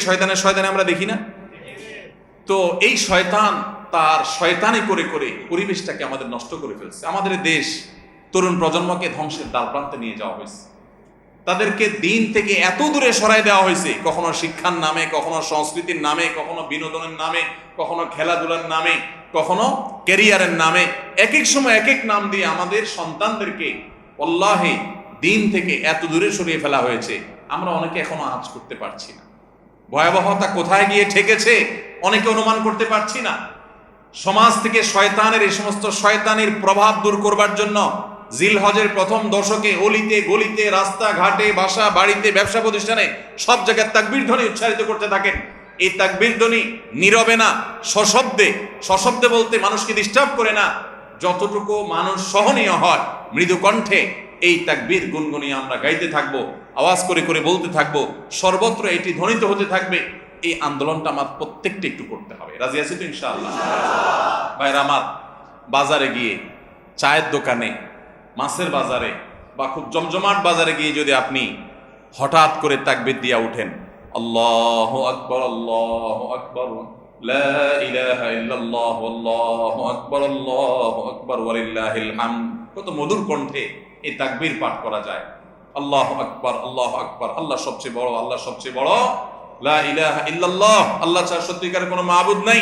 শয়তানের শয়তানে আমরা দেখি না? তো এই শয়তান তার শয়তানি করে করে পরিবেশটাকে আমাদের নষ্ট করে ফেলছে। আমাদের দেশ তরুণ প্রজন্মকে ধ্বংসের দ্বার প্রান্তে নিয়ে যাওয়া হয়েছে। তাদেরকে দিন থেকে এত দূরে সরাই দেওয়া হয়েছে, কখনো শিক্ষার নামে, কখনো সংস্কৃতির নামে, কখনো বিনোদনের নামে, কখনো খেলাধুলার নামে, কখনো ক্যারিয়ারের নামে এক এক সময় এক এক নাম দিয়ে আমাদের সন্তানদেরকে অল্লাহে দিন থেকে এত দূরে সরিয়ে ফেলা হয়েছে। আমরা অনেকে এখনও আজ করতে পারছি না। ভয়াবহতা কোথায় গিয়ে ঠেকেছে, অনেকে অনুমান করতে পারছি না। সমাজ থেকে শয়তানের এই সমস্ত শয়তানের প্রভাব দূর করবার জন্য জিল হজের প্রথম দশকে অলিতে, গলিতে রাস্তা ঘাটে বাসা, বাড়িতে, ব্যবসা প্রতিষ্ঠানে সব জায়গায় তাকবীর ধ্বনি উচ্চারিত করতে থাকেন। এই তাকবীর ধ্বনি নীরবে না, সশব্দে সশব্দে বলতে মানুষকে ডিস্টার্ব করে না। যতটুকু মানুষ সহনীয় হয়, মৃদু কণ্ঠে এই তাকবীর গুনগুনিয়ে আমরা গাইতে থাকব, আওয়াজ করে করে বলতে থাকব, সর্বত্র এটি ধ্বনিত হতে থাকবে, এই আন্দোলনটা আমার প্রত্যেকটা একটু করতে হবে। রাজি আছি তো ইনশাআল্লাহ? ভাইরা আমার, বাজারে গিয়ে চায়ের দোকানে, মাছের বাজারে বা খুব জমজমাট বাজারে গিয়ে যদি আপনি হঠাৎ করে তাকবির দিয়া উঠেন, আল্লাহ আকবর আল্লাহ আকবর, লা ইলাহা ইল্লাল্লাহ, আল্লাহু আকবার আল্লাহু আকবার, ওয়ালিল্লাহিল হামদ। কত মধুর কণ্ঠে এই তাকবীর পাঠ করা যায়। আল্লাহ আকবার আল্লাহ আকবার, আল্লাহ সবচেয়ে বড়, আল্লাহ সবচেয়ে বড়। লা ইলাহা ইল্লাল্লাহ, আল্লাহ ছাড়া সত্যিকারের কোনো মাবুদ নাই।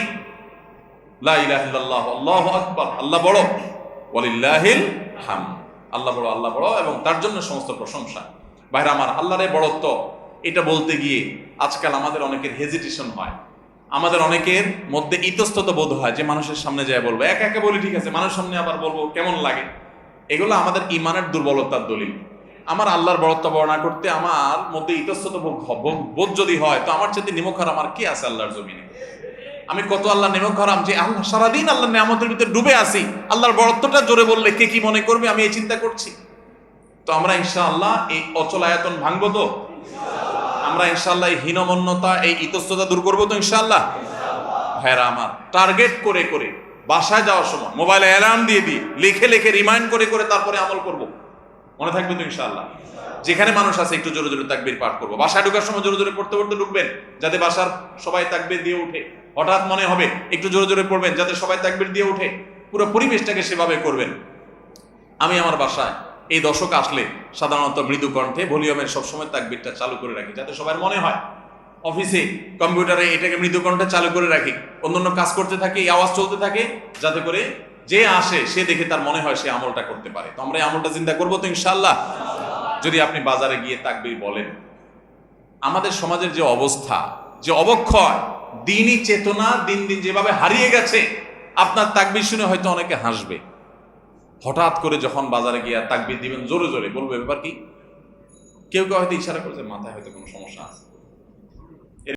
লা ইলাহা ইল্লাল্লাহ, আল্লাহু আকবার, আল্লাহ বড়। ওয়ালিল্লাহিল হামদ, আল্লাহ বড় আল্লাহ বড় এবং তার জন্য সমস্ত প্রশংসা। ভাইরা আমার আল্লাহরে বড়ত্ব। এটা বলতে গিয়ে আজকাল আমাদের অনেকের হেজিটেশন হয়। আমাদের অনেকের মধ্যে ইতস্তত বোধ হয় যে মানুষের সামনে যায় বলব। একা একা বলি ঠিক আছে, মানুষের সামনে আবার বলব, কেমন লাগে? এগুলো আমাদের ইমানের দুর্বলতার দলিল। আমার আল্লাহর বড়ত্ব বর্ণনা করতে আমার মধ্যে ইতস্তত বোধ বোধ যদি হয়, তো আমার চেয়ে নিমখার আমার কি আছে আল্লাহর জমিনে? আমি কত আল্লাহ নেমক হারাম যে আল্লাহ, সারাদিন আল্লাহ নিয়ামতের ভিতরে ডুবে আছি। আল্লাহর বড়ত্বটা জোরে বললে কে কি মনে করবে? আমি এই চিন্তা করছি। তো আমরা ইনশাআল্লাহ এই অচল আয়তন ভাঙবো তো? আমরা ইনশাআল্লাহ এই হীনমন্যতা, এই ইতস্ততা দূর করব তো ইনশাআল্লাহ? ভাইরা আমার টার্গেট করে করে। বাসায় যাওয়ার সময় মোবাইলে অ্যালার্ম দিয়ে দিই লিখে লিখে রিমাইন্ড করে করে তারপরে আমল করব। মনে থাকবে তো ইনশাআল্লাহ? যেখানে মানুষ আছে একটু জোরে জোরে তাকবির পাঠ করব। বাসায় ঢুকার সময় জোরে জোরে পড়তে পড়তে ঢুকবেন, যাতে বাসার সবাই তাকবির দিয়ে উঠে। হঠাৎ মনে হবে একটু জোরে জোরে পড়বেন, যাতে সবাই তাকবির দিয়ে উঠে। পুরো পরিবেশটাকে সেভাবে করবেন। আমি আমার বাসায় এই দশক আসলে সাধারণত মৃদু কণ্ঠে ভলিউমের সবসময় তাকবিরটা চালু করে রাখি, যাতে সবার মনে হয় অফিসে কম্পিউটারে এটাকে মৃদু কণ্ঠে চালু করে রাখি। অন্যান্য কাজ করতে থাকে, এই আওয়াজ চলতে থাকে, যাতে করে যে আসে, সে দেখে তার মনে হয় সে আমলটা করতে পারে। তো আমরা এই আমলটা চিন্তা করব তো ইনশাল্লাহ যদি আপনি বাজারে গিয়ে তাকবির বলেন, আমাদের সমাজের যে অবস্থা, যে অবক্ষয়, দিনই চেতনা দিন দিন যেভাবে হারিয়ে গেছে, আপনার তাকবির শুনে হয়তো অনেকে হাসবে। হঠাৎ করে যখন বাজারে গিয়ে তাকবির দিবেন, জোরে জোরে, বলবে ব্যাপার কি? কেউ কেউ হয়তো ইশারা করছে, মাথায় হয়তো কোনো সমস্যা আছে।